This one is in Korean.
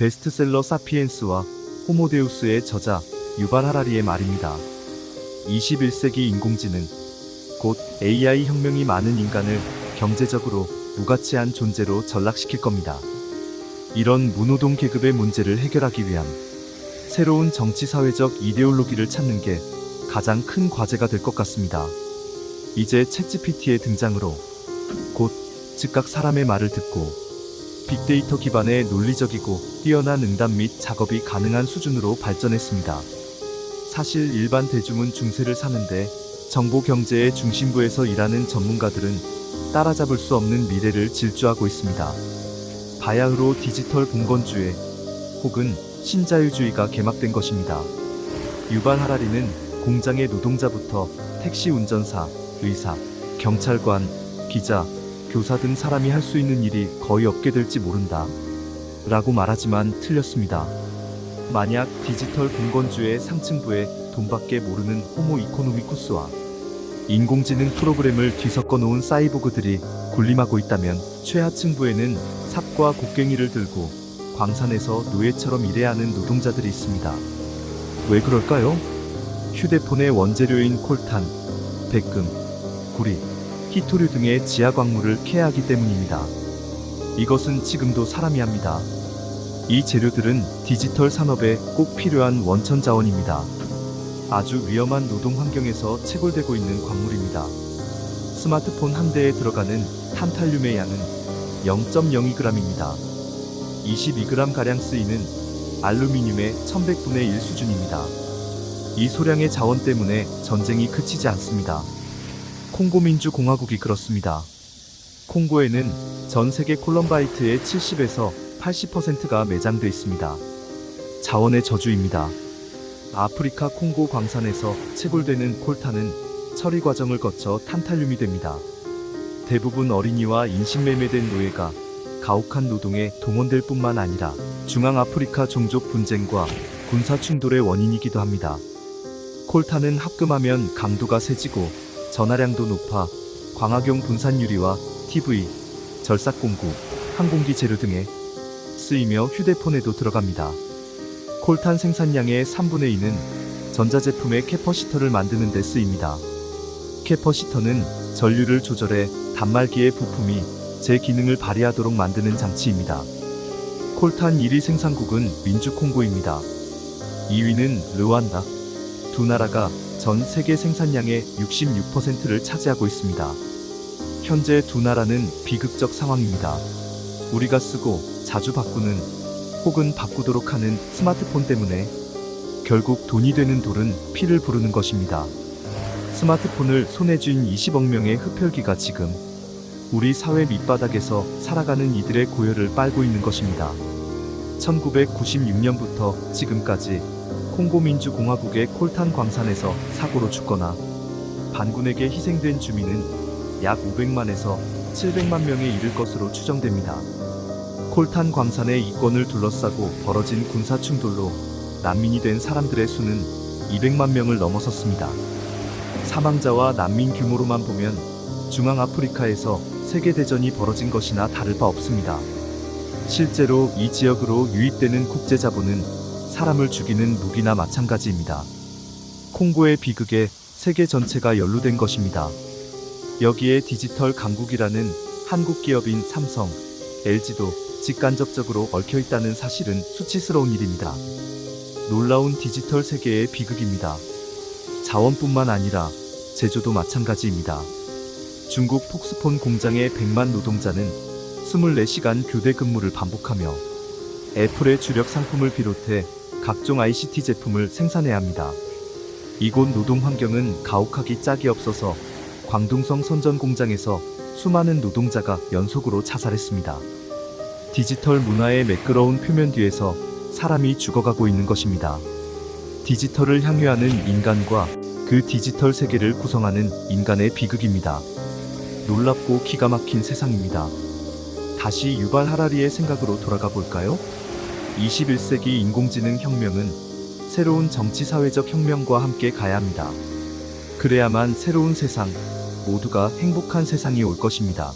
베스트셀러 사피엔스와 호모데우스의 저자 유발 하라리의 말입니다. 21세기 인공지능, 곧 AI 혁명이 많은 인간을 경제적으로 무가치한 존재로 전락시킬 겁니다. 이런 무노동 계급의 문제를 해결하기 위한 새로운 정치 사회적 이데올로기를 찾는 게 가장 큰 과제가 될 것 같습니다. 이제 챗GPT의 등장으로 곧 즉각 사람의 말을 듣고 빅데이터 기반의 논리적이고 뛰어난 응답 및 작업이 가능한 수준으로 발전했습니다. 사실 일반 대중은 중세를 사는데 정보 경제의 중심부에서 일하는 전문가들은 따라잡을 수 없는 미래를 질주하고 있습니다. 바야흐로 디지털 봉건주의 혹은 신자유주의가 개막된 것입니다. 유발 하라리는 공장의 노동자부터 택시 운전사, 의사, 경찰관, 기자, 교사 등 사람이 할 수 있는 일이 거의 없게 될지 모른다. 라고 말하지만 틀렸습니다. 만약 디지털 봉건주의 상층부에 돈밖에 모르는 호모 이코노미쿠스와 인공지능 프로그램을 뒤섞어 놓은 사이보그들이 군림하고 있다면 최하층부에는 삽과 곡괭이를 들고 광산에서 노예처럼 일해야 하는 노동자들이 있습니다. 왜 그럴까요? 휴대폰의 원재료인 콜탄, 백금, 구리, 히토류 등의 지하 광물을 캐야하기 때문입니다. 이것은 지금도 사람이 합니다. 이 재료들은 디지털 산업에 꼭 필요한 원천 자원입니다. 아주 위험한 노동 환경에서 채굴되고 있는 광물입니다. 스마트폰 한 대에 들어가는 탄탈륨의 양은 0.02g입니다. 22g가량 쓰이는 알루미늄의 1100분의 1 수준입니다. 이 소량의 자원 때문에 전쟁이 그치지 않습니다. 콩고 민주공화국이 그렇습니다. 콩고에는 전 세계 콜럼바이트의 70에서 80%가 매장돼 있습니다. 자원의 저주입니다. 아프리카 콩고 광산에서 채굴되는 콜탄은 처리 과정을 거쳐 탄탈륨이 됩니다. 대부분 어린이와 인신매매된 노예가 가혹한 노동에 동원될 뿐만 아니라 중앙 아프리카 종족 분쟁과 군사 충돌의 원인이기도 합니다. 콜탄은 합금하면 강도가 세지고 전하량도 높아 광학용 분산 유리와 TV, 절삭 공구, 항공기 재료 등에 쓰이며 휴대폰에도 들어갑니다. 콜탄 생산량의 3분의 2는 전자제품의 캐퍼시터를 만드는 데 쓰입니다. 캐퍼시터는 전류를 조절해 단말기의 부품이 제 기능을 발휘하도록 만드는 장치입니다. 콜탄 1위 생산국은 민주콩고입니다. 2위는 르완다. 두 나라가 전 세계 생산량의 66%를 차지하고 있습니다. 현재 두 나라는 비극적 상황입니다. 우리가 쓰고 자주 바꾸는 혹은 바꾸도록 하는 스마트폰 때문에 결국 돈이 되는 돌은 피를 부르는 것입니다. 스마트폰을 손에 쥔 20억 명의 흡혈귀가 지금 우리 사회 밑바닥에서 살아가는 이들의 고열을 빨고 있는 것입니다. 1996년부터 지금까지 콩고민주공화국의 콜탄 광산에서 사고로 죽거나 반군에게 희생된 주민은 약 500만에서 700만 명에 이를 것으로 추정됩니다. 콜탄 광산의 이권을 둘러싸고 벌어진 군사 충돌로 난민이 된 사람들의 수는 200만 명을 넘어섰습니다. 사망자와 난민 규모로만 보면 중앙 아프리카에서 세계대전이 벌어진 것이나 다를 바 없습니다. 실제로 이 지역으로 유입되는 국제 자본은 사람을 죽이는 무기나 마찬가지입니다. 콩고의 비극에 세계 전체가 연루된 것입니다. 여기에 디지털 강국이라는 한국 기업인 삼성, LG도 직간접적으로 얽혀 있다는 사실은 수치스러운 일입니다. 놀라운 디지털 세계의 비극입니다. 자원뿐만 아니라 제조도 마찬가지입니다. 중국 폭스폰 공장의 100만 노동자는 24시간 교대 근무를 반복하며 애플의 주력 상품을 비롯해 각종 ICT 제품을 생산해야 합니다. 이곳 노동 환경은 가혹하기 짝이 없어서 광둥성 선전 공장에서 수많은 노동자가 연속으로 자살했습니다. 디지털 문화의 매끄러운 표면 뒤에서 사람이 죽어가고 있는 것입니다. 디지털을 향유하는 인간과 그 디지털 세계를 구성하는 인간의 비극입니다. 놀랍고 기가 막힌 세상입니다. 다시 유발 하라리의 생각으로 돌아가 볼까요? 21세기 인공지능 혁명은 새로운 정치 사회적 혁명과 함께 가야 합니다. 그래야만 새로운 세상, 모두가 행복한 세상이 올 것입니다.